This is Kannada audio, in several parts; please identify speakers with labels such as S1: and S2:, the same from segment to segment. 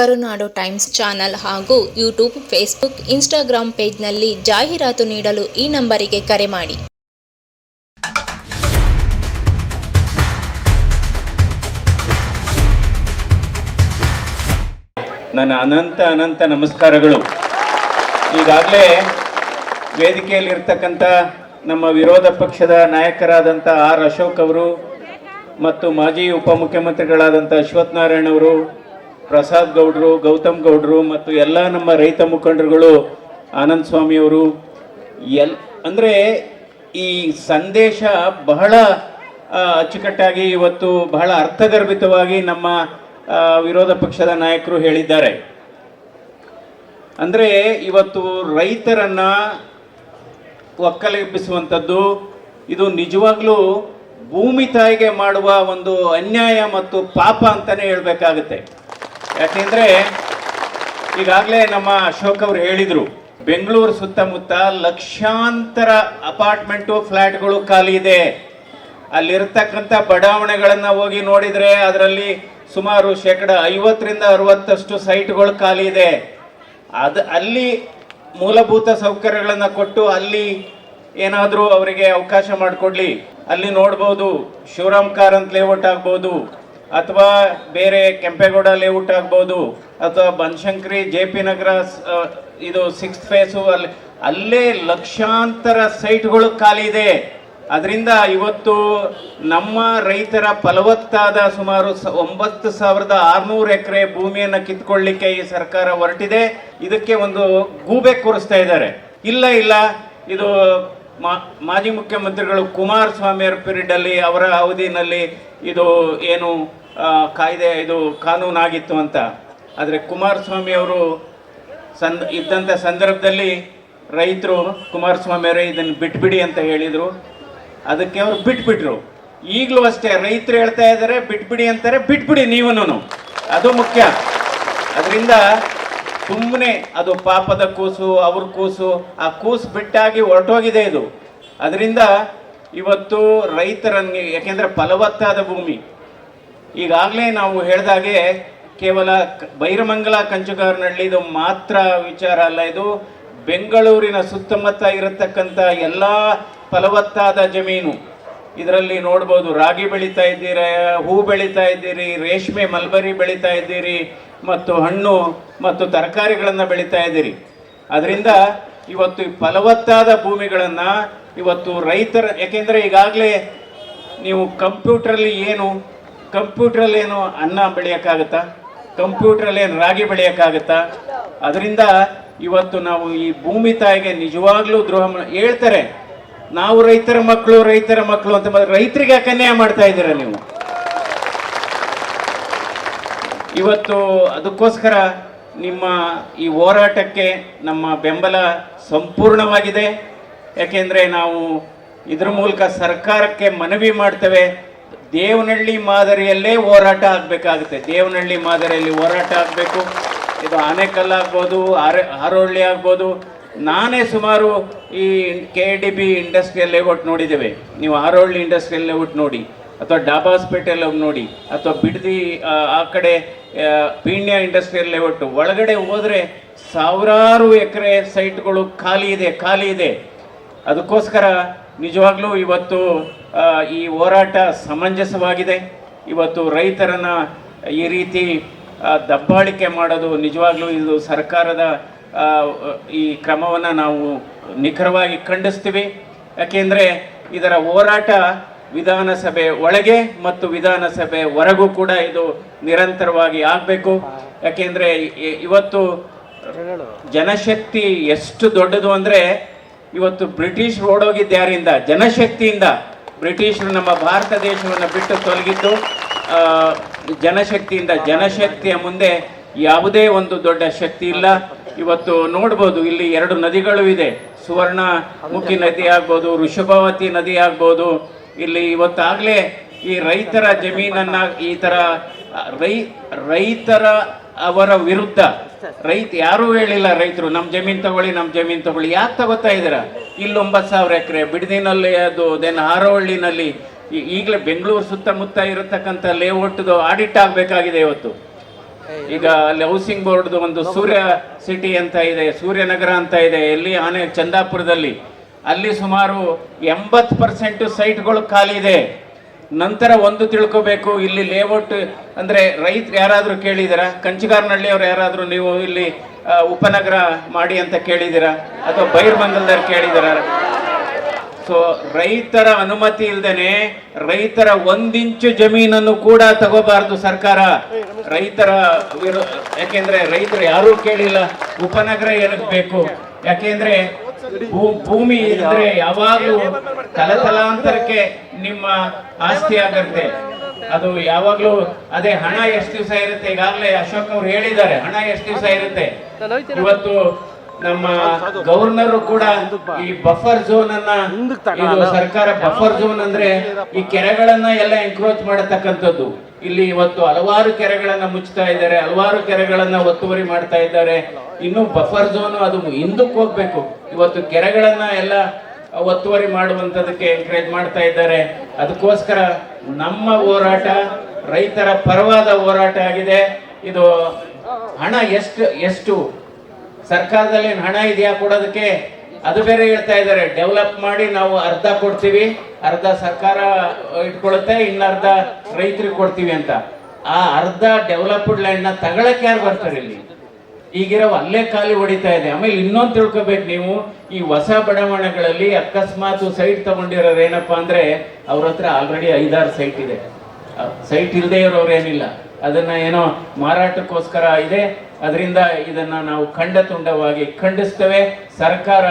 S1: ಕರುನಾಡು ಟೈಮ್ಸ್ ಚಾನಲ್ ಹಾಗೂ ಯೂಟ್ಯೂಬ್, ಫೇಸ್ಬುಕ್ ಇನ್ಸ್ಟಾಗ್ರಾಂ ಪೇಜ್ನಲ್ಲಿ ಜಾಹೀರಾತು ನೀಡಲು ಈ ನಂಬರಿಗೆ ಕರೆ ಮಾಡಿ.
S2: ನನ್ನ ಅನಂತ ಅನಂತ ನಮಸ್ಕಾರಗಳು. ಈಗಾಗಲೇ ವೇದಿಕೆಯಲ್ಲಿ ಇರ್ತಕ್ಕಂಥ ನಮ್ಮ ವಿರೋಧ ಪಕ್ಷದ ನಾಯಕರಾದಂಥ ಆರ್ ಅಶೋಕ್ ಅವರು ಮತ್ತು ಮಾಜಿ ಉಪಮುಖ್ಯಮಂತ್ರಿಗಳಾದಂಥ ಅಶ್ವಥ್ ನಾರಾಯಣ್ ಅವರು ಪ್ರಸಾದ್ ಗೌಡ್ರು, ಗೌತಮ್ ಗೌಡ್ರು ಮತ್ತು ಎಲ್ಲ ನಮ್ಮ ರೈತ ಮುಖಂಡರುಗಳು, ಆನಂದ್ ಸ್ವಾಮಿಯವರು ಎಲ್, ಅಂದರೆ ಈ ಸಂದೇಶ ಬಹಳ ಅಚ್ಚುಕಟ್ಟಾಗಿ ಇವತ್ತು ಬಹಳ ಅರ್ಥಗರ್ಭಿತವಾಗಿ ನಮ್ಮ ವಿರೋಧ ಪಕ್ಷದ ನಾಯಕರು ಹೇಳಿದ್ದಾರೆ. ಅಂದರೆ ಇವತ್ತು ರೈತರನ್ನು ಒಕ್ಕಲೆಬ್ಬಿಸುವಂಥದ್ದು, ಇದು ನಿಜವಾಗ್ಲೂ ಭೂಮಿ ತಾಯಿಗೆ ಮಾಡುವ ಒಂದು ಅನ್ಯಾಯ ಮತ್ತು ಪಾಪ ಅಂತಲೇ ಹೇಳಬೇಕಾಗುತ್ತೆ. ಯಾಕೆಂದರೆ ಈಗಾಗಲೇ ನಮ್ಮ ಅಶೋಕ್ ಅವರು ಹೇಳಿದರು, ಬೆಂಗಳೂರು ಸುತ್ತಮುತ್ತ ಲಕ್ಷಾಂತರ ಅಪಾರ್ಟ್ಮೆಂಟು ಫ್ಲ್ಯಾಟ್ಗಳು ಖಾಲಿ ಇದೆ. ಅಲ್ಲಿರ್ತಕ್ಕಂಥ ಬಡಾವಣೆಗಳನ್ನು ಹೋಗಿ ನೋಡಿದರೆ ಅದರಲ್ಲಿ ಸುಮಾರು ಶೇಕಡ ಐವತ್ತರಿಂದ ಅರವತ್ತಷ್ಟು ಸೈಟ್ಗಳು ಖಾಲಿ ಇದೆ. ಅದು ಅಲ್ಲಿ ಮೂಲಭೂತ ಸೌಕರ್ಯಗಳನ್ನು ಕೊಟ್ಟು ಅಲ್ಲಿ ಏನಾದರೂ ಅವರಿಗೆ ಅವಕಾಶ ಮಾಡಿಕೊಡ್ಲಿ. ಅಲ್ಲಿ ನೋಡ್ಬೋದು, ಶಿವರಾಮ್ ಕಾರಂತ್ ಲೇಔಟ್ ಆಗ್ಬೋದು. ಅಥವಾ ಬೇರೆ ಕೆಂಪೇಗೌಡ ಲೇಔಟ್ ಆಗ್ಬೋದು, ಅಥವಾ ಬನಶಂಕರಿ, ಜೆ ಪಿ ನಗರ ಇದು ಸಿಕ್ಸ್ತ್ ಫೇಸು ಅಲ್ಲಿ, ಅಲ್ಲೇ ಲಕ್ಷಾಂತರ ಸೈಟ್ಗಳು ಖಾಲಿ ಇದೆ. ಅದರಿಂದ ಇವತ್ತು ನಮ್ಮ ರೈತರ ಫಲವತ್ತಾದ ಸುಮಾರು ಒಂಬತ್ತು ಸಾವಿರದ ಆರುನೂರು ಎಕರೆ ಭೂಮಿಯನ್ನು ಕಿತ್ಕೊಳ್ಳಿಕ್ಕೆ ಈ ಸರ್ಕಾರ ಹೊರಟಿದೆ. ಇದಕ್ಕೆ ಒಂದು ಗೂಬೆ ಕೂರಿಸ್ತಾ ಇದ್ದಾರೆ. ಇಲ್ಲ ಇಲ್ಲ, ಇದು ಮಾಜಿ ಮುಖ್ಯಮಂತ್ರಿಗಳು ಕುಮಾರಸ್ವಾಮಿ ಅವರ ಪೀರಿಯಡ್ ಅಲ್ಲಿ, ಅವರ ಅವಧಿನಲ್ಲಿ ಇದು ಏನು ಕಾಯ್ದೆ ಇದು ಕಾನೂನಾಗಿತ್ತು ಅಂತ. ಆದರೆ ಕುಮಾರಸ್ವಾಮಿ ಅವರು ಸಂದ್ ಇದ್ದಂಥ ಸಂದರ್ಭದಲ್ಲಿ ರೈತರು ಕುಮಾರಸ್ವಾಮಿ ಅವರೇ ಇದನ್ನು ಬಿಟ್ಬಿಡಿ ಅಂತ ಹೇಳಿದರು. ಅದಕ್ಕೆ ಅವರು ಬಿಟ್ಬಿಟ್ರು. ಈಗಲೂ ಅಷ್ಟೇ ರೈತರು ಹೇಳ್ತಾ ಇದ್ದಾರೆ ಬಿಟ್ಬಿಡಿ ಅಂತಾರೆ, ಬಿಟ್ಬಿಡಿ ನೀವೂನು ಅದು ಮುಖ್ಯ. ಅದರಿಂದ ಸುಮ್ಮನೆ ಅದು ಪಾಪದ ಕೂಸು, ಅವ್ರ ಕೂಸು, ಆ ಕೂಸು ಬಿಟ್ಟಾಗಿ ಹೊರಟೋಗಿದೆ ಇದು. ಅದರಿಂದ ಇವತ್ತು ರೈತರನ್ಗೆ, ಯಾಕೆಂದರೆ ಫಲವತ್ತಾದ ಭೂಮಿ. ಈಗಾಗಲೇ ನಾವು ಹೇಳಿದಾಗೆ ಕೇವಲ ಬೈರಮಂಗಲ ಕಂಚುಗಾರನಹಳ್ಳಿ ಇದು ಮಾತ್ರ ವಿಚಾರ ಅಲ್ಲ, ಇದು ಬೆಂಗಳೂರಿನ ಸುತ್ತಮುತ್ತ ಇರತಕ್ಕಂಥ ಎಲ್ಲ ಫಲವತ್ತಾದ ಜಮೀನು. ಇದರಲ್ಲಿ ನೋಡ್ಬೋದು, ರಾಗಿ ಬೆಳೀತಾ ಇದ್ದೀರಿ, ಹೂ ಬೆಳೀತಾ ಇದ್ದೀರಿ, ರೇಷ್ಮೆ, ಮಲ್ಬರಿ ಬೆಳೀತಾ ಇದ್ದೀರಿ, ಮತ್ತು ಹಣ್ಣು ಮತ್ತು ತರಕಾರಿಗಳನ್ನು ಬೆಳೀತಾ ಇದ್ದೀರಿ. ಅದರಿಂದ ಇವತ್ತು ಈ ಫಲವತ್ತಾದ ಭೂಮಿಗಳನ್ನು ಇವತ್ತು ರೈತರ, ಯಾಕೆಂದರೆ ಈಗಾಗಲೇ ನೀವು ಕಂಪ್ಯೂಟ್ರಲ್ಲಿ ಏನು ಕಂಪ್ಯೂಟ್ರಲ್ಲಿ ಏನು ಅನ್ನ ಬೆಳೆಯೋಕ್ಕಾಗತ್ತಾ? ಕಂಪ್ಯೂಟ್ರಲ್ಲಿ ಏನು ರಾಗಿ ಬೆಳೆಯೋಕ್ಕಾಗತ್ತಾ? ಅದರಿಂದ ಇವತ್ತು ನಾವು ಈ ಭೂಮಿ ತಾಯಿಗೆ ನಿಜವಾಗ್ಲೂ ದ್ರೋಹ ಹೇಳ್ತಾರೆ. ನಾವು ರೈತರ ಮಕ್ಕಳು ರೈತರ ಮಕ್ಕಳು ಅಂತ ರೈತರಿಗೆ ಅನ್ಯಾಯ ಮಾಡ್ತಾ ಇದ್ದೀರಾ ನೀವು? ಇವತ್ತು ಅದಕ್ಕೋಸ್ಕರ ನಿಮ್ಮ ಈ ಹೋರಾಟಕ್ಕೆ ನಮ್ಮ ಬೆಂಬಲ ಸಂಪೂರ್ಣವಾಗಿದೆ. ಯಾಕೆಂದರೆ ನಾವು ಇದ್ರ ಮೂಲಕ ಸರ್ಕಾರಕ್ಕೆ ಮನವಿ ಮಾಡ್ತೇವೆ. ದೇವನಹಳ್ಳಿ ಮಾದರಿಯಲ್ಲೇ ಹೋರಾಟ ಆಗಬೇಕಾಗುತ್ತೆ. ದೇವನಹಳ್ಳಿ ಮಾದರಿಯಲ್ಲಿ ಹೋರಾಟ ಆಗಬೇಕು. ಇದು ಆನೆಕಲ್ ಆಗ್ಬೋದು ಆರೆ ಹಾರೋಳ್ಳಿ ಆಗ್ಬೋದು. ನಾನೇ ಸುಮಾರು ಈ K D B industrial layout ನೋಡಿದ್ದೇವೆ. ನೀವು ಆರೋಳ್ಳಿ ಇಂಡಸ್ಟ್ರಿಯಲ್ ಲೇಔಟ್ ನೋಡಿ ಅಥವಾ ಡಾಬಾಸ್ಪೇಟೆಲ್ ಹೋಗಿ ನೋಡಿ ಅಥವಾ ಬಿಡದಿ ಆ, ಕಡೆ ಪೀಣ್ಯ ಇಂಡಸ್ಟ್ರಿಯಲ್ ಲೇಔಟ್ ಒಳಗಡೆ ಹೋದರೆ ಸಾವಿರಾರು ಎಕರೆ ಸೈಟ್ಗಳು ಖಾಲಿ ಇದೆ ಖಾಲಿ ಇದೆ. ಅದಕ್ಕೋಸ್ಕರ ನಿಜವಾಗ್ಲೂ ಇವತ್ತು ಈ ಹೋರಾಟ ಸಮಂಜಸವಾಗಿದೆ. ಇವತ್ತು ರೈತರನ್ನ ಈ ರೀತಿ ದಬ್ಬಾಳಿಕೆ ಮಾಡೋದು ನಿಜವಾಗ್ಲೂ ಇದು ಸರ್ಕಾರದ ಈ ಕ್ರಮವನ್ನು ನಾವು ನಿಖರವಾಗಿ ಖಂಡಿಸ್ತೀವಿ. ಯಾಕೆಂದರೆ ಇದರ ಹೋರಾಟ ವಿಧಾನಸಭೆ ಒಳಗೆ ಮತ್ತು ವಿಧಾನಸಭೆ ಹೊರಗೂ ಕೂಡ ಇದು ನಿರಂತರವಾಗಿ ಆಗಬೇಕು. ಯಾಕೆಂದರೆ ಇವತ್ತು ಜನಶಕ್ತಿ ಎಷ್ಟು ದೊಡ್ಡದು ಅಂದರೆ ಇವತ್ತು ಬ್ರಿಟಿಷ್ ಓಡೋಗಿದ್ದಾರಿಂದ ಜನಶಕ್ತಿಯಿಂದ. ಬ್ರಿಟಿಷರು ನಮ್ಮ ಭಾರತ ದೇಶವನ್ನು ಬಿಟ್ಟು ತೊಲಗಿದ್ದು ಜನಶಕ್ತಿಯಿಂದ, ಜನಶಕ್ತಿಯ ಮುಂದೆ ಯಾವುದೇ ಒಂದು ದೊಡ್ಡ ಶಕ್ತಿ ಇಲ್ಲ. ಇವತ್ತು ನೋಡ್ಬೋದು, ಇಲ್ಲಿ ಎರಡು ನದಿಗಳು ಇದೆ. ಸುವರ್ಣ ಮುಖಿ ನದಿ ಆಗ್ಬೋದು, ಋಷಭಾವತಿ ನದಿ ಆಗ್ಬೋದು. ಇಲ್ಲಿ ಇವತ್ತಾಗಲೇ ಈ ರೈತರ ಜಮೀನನ್ನ ಈ ಥರ ರೈ, ರೈತರ ಅವರ ವಿರುದ್ಧ. ರೈತ ಯಾರೂ ಹೇಳಿಲ್ಲ ರೈತರು ನಮ್ಮ ಜಮೀನು ತಗೊಳ್ಳಿ ನಮ್ಮ ಜಮೀನು ತಗೊಳ್ಳಿ. ಯಾಕೆ ತಗೋತಾ ಇದ್ದೀರಾ? ಇಲ್ಲಿ ಒಂಬತ್ತು ಸಾವಿರ ಎಕರೆ ಬಿಡದಿನಲ್ಲಿ ಅದು ದೆನ್ ಹಾರೋಹಳ್ಳಿನಲ್ಲಿ ಈಗಲೇ ಬೆಂಗಳೂರು ಸುತ್ತಮುತ್ತ ಇರತಕ್ಕಂಥ ಲೇಔಟ್ದು ಆಡಿಟ್ ಆಗಬೇಕಾಗಿದೆ ಇವತ್ತು. ಈಗ ಅಲ್ಲಿ ಹೌಸಿಂಗ್ ಬೋರ್ಡ್ದು ಒಂದು ಸೂರ್ಯ ಸಿಟಿ ಅಂತ ಇದೆ ಸೂರ್ಯನಗರ ಅಂತ ಇದೆ ಎಲ್ಲಿ? ಆನೆ ಚಂದಾಪುರದಲ್ಲಿ. ಅಲ್ಲಿ ಸುಮಾರು ಎಂಬತ್ತು ಪರ್ಸೆಂಟ್ ಸೈಟ್ಗಳು ಖಾಲಿ ಇದೆ. ನಂತರ ಒಂದು ತಿಳ್ಕೋಬೇಕು, ಇಲ್ಲಿ ಲೇಔಟ್ ಅಂದ್ರೆ ರೈತರು ಯಾರಾದರೂ ಕೇಳಿದ್ದೀರಾ ಕಂಚಿಗಾರನಹಳ್ಳಿಯವ್ರು ಯಾರಾದರೂ ನೀವು ಇಲ್ಲಿ ಉಪನಗರ ಮಾಡಿ ಅಂತ ಕೇಳಿದ್ದೀರಾ ಅಥವಾ ಬೈರ್ಮಂಗಲದವ್ರು ಕೇಳಿದಿರಾ? ಸೊ ರೈತರ ಅನುಮತಿ ಇಲ್ದೇನೆ ರೈತರ ಒಂದಿಂಚು ಜಮೀನನ್ನು ಕೂಡ ತಗೋಬಾರದು ಸರ್ಕಾರ. ರೈತರ ಯಾಕೆಂದ್ರೆ ರೈತರು ಯಾರೂ ಕೇಳಿಲ್ಲ, ಉಪನಗರ ಏನಕ್ಕೆ ಬೇಕು? ಯಾಕೆಂದ್ರೆ ಭೂಮಿ ಇದ್ರೆ ಯಾವಾಗಲೂ ತಲತಲಾಂತರಕ್ಕೆ ನಿಮ್ಮ ಆಸ್ತಿ ಆಗತ್ತೆ ಅದು ಯಾವಾಗ್ಲೂ ಅದೇ ಹಣ ಎಷ್ಟು ದಿವಸ ಇರುತ್ತೆ ಈಗಾಗಲೇ ಅಶೋಕ್ ಅವ್ರು ಹೇಳಿದ್ದಾರೆ ಹಣ ಎಷ್ಟು ದಿವಸ ಇರುತ್ತೆ. ಇವತ್ತು ನಮ್ಮ ಗವರ್ನರ್ ಕೂಡ ಈ ಬಫರ್ ಝೋನ್ ಅನ್ನ ಇದು ಸರ್ಕಾರ ಬಫರ್ ಝೋನ್ ಅಂದ್ರೆ ಈ ಕೆರೆಗಳನ್ನ ಎಲ್ಲ ಎನ್ಕ್ರೋಚ್ ಮಾಡತಕ್ಕಂಥದ್ದು. ಇಲ್ಲಿ ಇವತ್ತು ಹಲವಾರು ಕೆರೆಗಳನ್ನ ಮುಚ್ತಾ ಇದ್ದಾರೆ, ಹಲವಾರು ಕೆರೆಗಳನ್ನ ಒತ್ತುವರಿ ಮಾಡ್ತಾ ಇದ್ದಾರೆ. ಇನ್ನು ಬಫರ್ ಝೋನ್ ಅದು ಹಿಂದಕ್ಕೆ ಹೋಗ್ಬೇಕು. ಇವತ್ತು ಕೆರೆಗಳನ್ನ ಎಲ್ಲ ಒತ್ತುವರಿ ಮಾಡುವಂತದಕ್ಕೆ ಎನ್ಕರೇಜ್ ಮಾಡ್ತಾ ಇದ್ದಾರೆ. ಅದಕ್ಕೋಸ್ಕರ ನಮ್ಮ ಹೋರಾಟ, ರೈತರ ಪರವಾದ ಹೋರಾಟ ಆಗಿದೆ. ಇದು ಹಣ ಎಷ್ಟು ಎಷ್ಟು? ಸರ್ಕಾರದಲ್ಲಿ ಹಣ ಇದೆಯಾ ಕೊಡೋದಕ್ಕೆ? ಅದು ಬೇರೆ ಹೇಳ್ತಾ ಇದ್ದಾರೆ ಡೆವಲಪ್ ಮಾಡಿ ನಾವು ಅರ್ಧ ಕೊಡ್ತೀವಿ, ಅರ್ಧ ಸರ್ಕಾರ ಇಟ್ಕೊಳುತ್ತೆ, ಇನ್ನರ್ಧ ರೈತರಿಗೆ ಕೊಡ್ತೀವಿ ಅಂತ. ಆ ಅರ್ಧ ಡೆವಲಪ್ಡ್ ಲ್ಯಾಂಡ್ನ ತಗೊಳಕ್ ಯಾರು ಬರ್ತಾರೆ ಇಲ್ಲಿ? ಈಗಿರೋ ಅಲ್ಲೇ ಖಾಲಿ ಹೊಡಿತಾ ಇದೆ. ಆಮೇಲೆ ಇನ್ನೊಂದು ತಿಳ್ಕೊಬೇಕು ನೀವು, ಈ ಹೊಸ ಬಡಾವಣೆಗಳಲ್ಲಿ ಅಕಸ್ಮಾತ್ ಸೈಟ್ ತಗೊಂಡಿರೋರು ಏನಪ್ಪಾ ಅಂದ್ರೆ, ಅವ್ರ ಹತ್ರ ಆಲ್ರೆಡಿ ಐದಾರು ಸೈಟ್ ಇದೆ. ಸೈಟ್ ಇಲ್ಲದೆ ಇರೋರು ಏನಿಲ್ಲ. ಅದನ್ನ ಏನೋ ಮಾರಾಟಕ್ಕೋಸ್ಕರ ಇದೆ ಅದರಿಂದ ಇದನ್ನು ನಾವು ಖಂಡ ತುಂಡವಾಗಿ ಖಂಡಿಸ್ತೇವೆ. ಸರ್ಕಾರ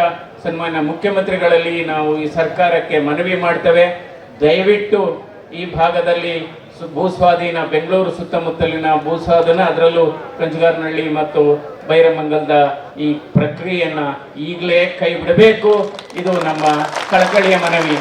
S2: ಸನ್ಮಾನ್ಯ ಮುಖ್ಯಮಂತ್ರಿಗಳಲ್ಲಿ ನಾವು ಈ ಸರ್ಕಾರಕ್ಕೆ ಮನವಿ ಮಾಡ್ತೇವೆ. ದಯವಿಟ್ಟು ಈ ಭಾಗದಲ್ಲಿ ಭೂಸ್ವಾಧೀನ ಬೆಂಗಳೂರು ಸುತ್ತಮುತ್ತಲಿನ ಭೂಸ್ವಾಧೀನ ಅದರಲ್ಲೂ ಕಂಚಗಾರನಹಳ್ಳಿ ಮತ್ತು ಬೈರಮಂಗಲದ ಈ ಪ್ರಕ್ರಿಯೆಯನ್ನು ಈಗಲೇ ಕೈ ಬಿಡಬೇಕು. ಇದು ನಮ್ಮ ಕಳಕಳಿಯ ಮನವಿ.